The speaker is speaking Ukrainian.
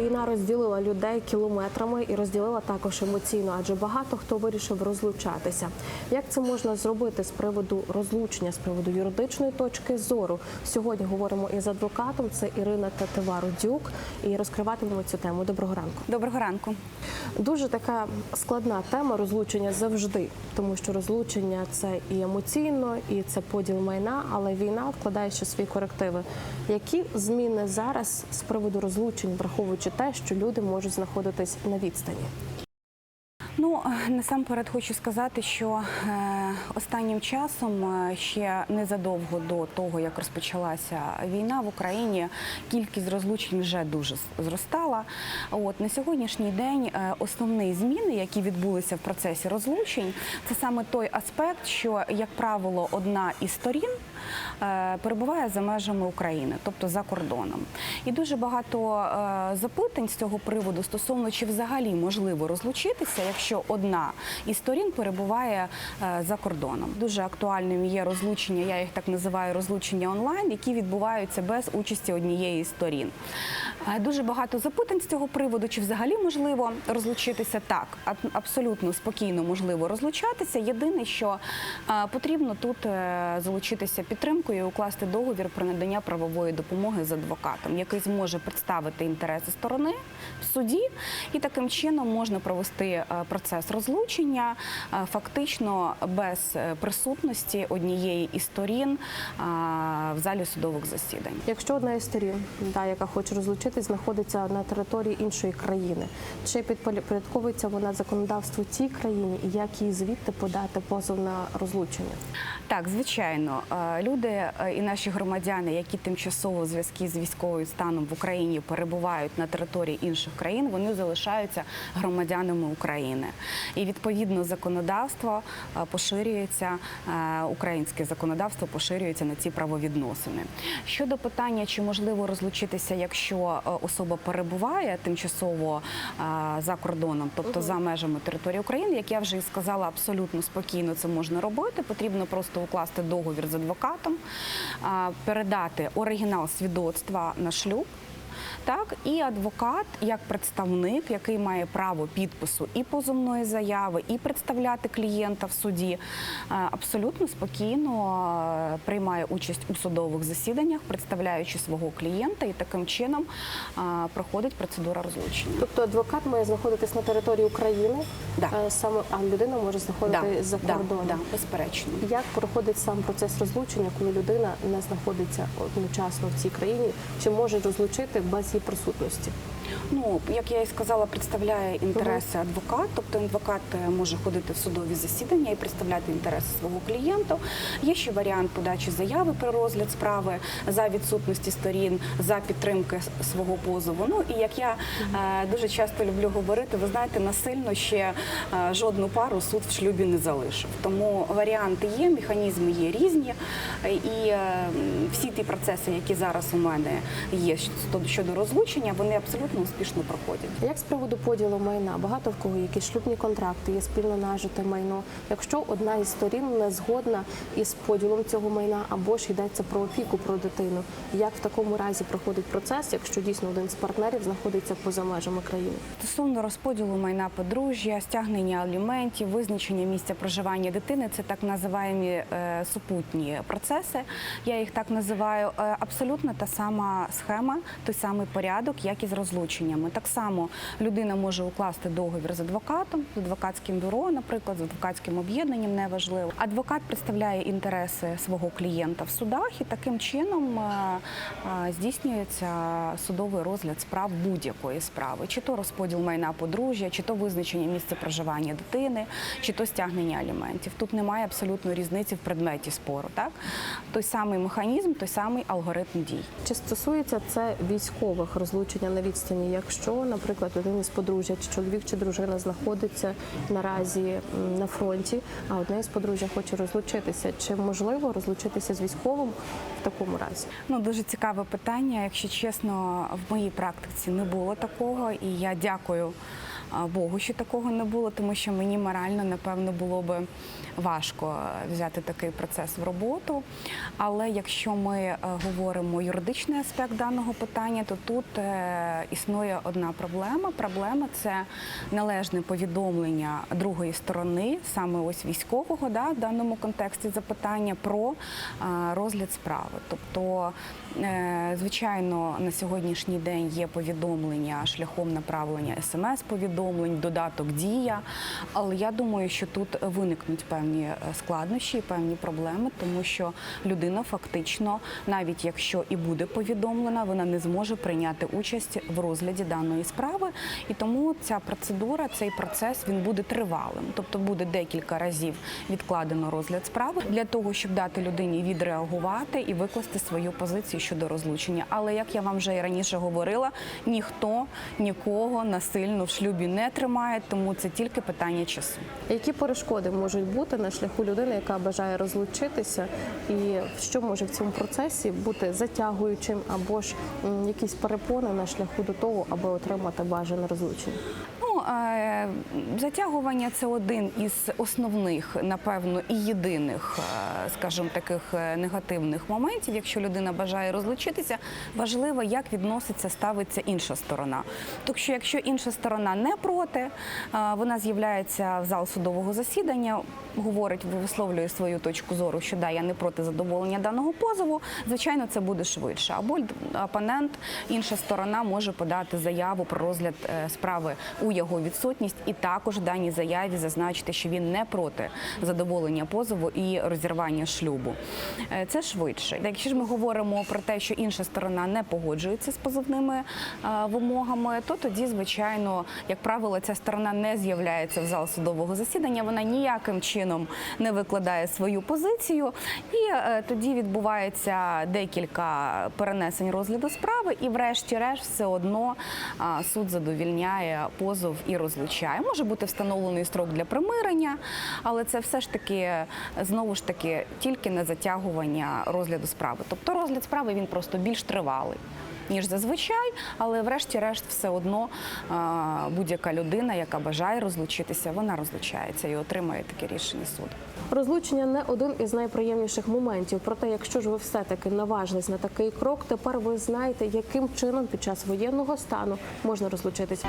Війна розділила людей кілометрами і розділила також емоційно, адже багато хто вирішив розлучатися. Як це можна зробити з приводу розлучення, з приводу юридичної точки зору? Сьогодні говоримо із адвокатом. Це Ірина Татева Рудюк, і розкриватимемо цю тему. Доброго ранку. Доброго ранку. Дуже така складна тема розлучення завжди, тому що розлучення це і емоційно, і це поділ майна, але війна вкладає ще свої корективи. Які зміни зараз з приводу розлучень, враховуючи те, що люди можуть знаходитись на відстані? Ну е, насамперед хочу сказати, що е, останнім часом е, ще незадовго до того, як розпочалася війна в Україні, кількість розлучень вже дуже зростала. От на сьогоднішній день основні зміни, які відбулися в процесі розлучень, це саме той аспект, що як правило одна із сторін перебуває за межами України, тобто за кордоном. І дуже багато запитань з цього приводу стосовно чи взагалі можливо розлучитися, якщо одна із сторін перебуває е, за кордоном. Дуже актуальним є розлучення, я їх так називаю розлучення онлайн, які відбуваються без участі однієї з сторін. Е, Дуже багато запитань з цього приводу, чи взагалі можливо розлучитися так. Абсолютно спокійно можливо розлучатися. Єдине, що е, потрібно тут залучитися підтримкою і укласти договір про надання правової допомоги з адвокатом, який зможе представити інтереси сторони в суді, і таким чином можна провести е, процес розлучення е, фактично без е, присутності однієї із сторін е, в залі судових засідань. Якщо одна із сторін, да, яка хоче розлучитись, знаходиться на території іншої країни, чи підпорядковується вона законодавству цій країні, і як їй звідти подати позов на розлучення? Так, звичайно, люди і наші громадяни, які тимчасово в зв'язку з військовим станом в Україні перебувають на території інших країн, вони залишаються громадянами України. І відповідно законодавство е, поширюється, е, українське законодавство поширюється на ці правовідносини. Щодо питання, чи можливо розлучитися, якщо е, особа перебуває тимчасово за кордоном, тобто за межами території України, як я вже і сказала, абсолютно спокійно це можна робити. Потрібно просто укласти договір з адвокатом, передати оригінал свідоцтва на шлюб. Так, і адвокат, як представник, який має право підпису і позовної заяви, і представляти клієнта в суді, е, абсолютно спокійно е, приймає участь у судових засіданнях, представляючи свого клієнта, і таким чином е, проходить процедура розлучення. Тобто адвокат має знаходитись на території України, Да. саме а людина може знаходитись за да, да, безперечно. Як проходить сам процес розлучення, коли людина не знаходиться одночасно в цій країні, чи може розлучити без її присутності? Ну, як я і сказала, представляє інтереси адвокат, тобто адвокат е, може ходити в судові засідання і представляти інтереси свого клієнта. Є ще варіант подачі заяви про розгляд справи за відсутності сторін, за підтримки свого позову. Ну і як я е, дуже часто люблю говорити, ви знаєте, насильно ще е, жодну пару суд в шлюбі не залишив. Тому варіанти є, механізми є різні, і всі ті процеси, які зараз у мене є щодо розлучення, вони абсолютно успішно проходять. Як з приводу поділу майна? Багато в кого є якісь шлюбні контракти, є спільно нажите майно. Якщо одна із сторін не згодна із поділом цього майна, або ж йдеться про опіку про дитину, як в такому разі проходить процес, якщо дійсно один з партнерів знаходиться поза межами країни? Стосовно розподілу майна подружжя, стягнення аліментів, визначення місця проживання дитини це так називаємо е, супутні процеси. Я їх так називаю. Е, абсолютно та сама схема, той самий порядок, як і з розлученнями. Так само людина може укласти договір з адвокатом, з адвокатським бюро, наприклад, з адвокатським об'єднанням, неважливо. Адвокат представляє інтереси свого клієнта в судах, і таким чином е, е, здійснюється судовий розгляд справ будь-якої справи, чи то розподіл майна подружжя, чи то визначення місця проживання дитини, чи то стягнення аліментів. Тут немає абсолютно різниці в предметі спору. Так той самий механізм, той самий алгоритм дій. Чи стосується це військових розлучення на відстані? Якщо, наприклад, один із подружжя, чи чоловік чи дружина знаходиться наразі на фронті, а одне із подружжя хоче розлучитися, чи можливо розлучитися з військовим в такому разі? Ну дуже цікаве питання. Якщо чесно, в моїй практиці не було такого, і я дякую Богу, що такого не було, тому що мені морально, напевно, було би важко е, взяти такий процес в роботу. Але якщо ми е, говоримо юридичний аспект даного питання, то тут е, існує одна проблема. Проблема це належне повідомлення другої сторони, саме ось військового, да, в даному контексті запитання про розгляд справи. Тобто, звичайно, на сьогоднішній день є повідомлення шляхом направлення смс-повідомлень, додаток дія. Але я думаю, що тут виникнуть певні е, складнощі, певні проблеми, тому що людина фактично, навіть якщо і буде повідомлена, вона не зможе прийняти участь в розгляді даної справи. І тому ця процедура, цей процес він буде тривалим. Тобто буде декілька разів відкладено розгляд справи для того, щоб дати людині відреагувати і викласти свою позицію щодо розлучення. Але як я вам вже і раніше говорила, ніхто нікого насильно в шлюбі не тримає, тому це тільки питання часу. Які перешкоди можуть бути на шляху людини, яка бажає розлучитися, і що може в цьому процесі бути затягуючим або ж якісь перепони на шляху до того, аби отримати бажане розлучення? Е, затягування це один із основних, напевно, і єдиних, е, скажімо, таких е, негативних моментів. Якщо людина бажає розлучитися, важливо, як відноситься, ставиться інша сторона. Тобто, що якщо інша сторона не проти, вона з'являється в зал судового засідання, говорить, висловлює свою точку зору, що да, я не проти задоволення даного позову. Звичайно, це буде швидше. Або опонент, інша сторона може подати заяву про розгляд справи у його відсутність, і також в даній заяві зазначити, що він не проти задоволення позову і розірвання шлюбу. Е, Це швидше. Якщо ж ми говоримо про те, що інша сторона не погоджується з позовними е, вимогами, то тоді, звичайно, як правило, ця сторона не з'являється в зал судового засідання. Вона ніяким чином не викладає свою позицію, і е, тоді відбувається декілька перенесень розгляду справи, і, врешті-решт, все одно суд задовільняє позов і розлучає. Може бути встановлений строк для примирення, але це все ж таки знову ж таки тільки на затягування розгляду справи. Тобто розгляд справи він просто більш тривалий. Ніж зазвичай, але врешті-решт все одно будь-яка людина, яка бажає розлучитися, вона розлучається і отримає таке рішення суду. Розлучення не один із найприємніших моментів. Проте, якщо ж ви все-таки наважились на такий крок, тепер ви знаєте, яким чином під час воєнного стану можна розлучитися.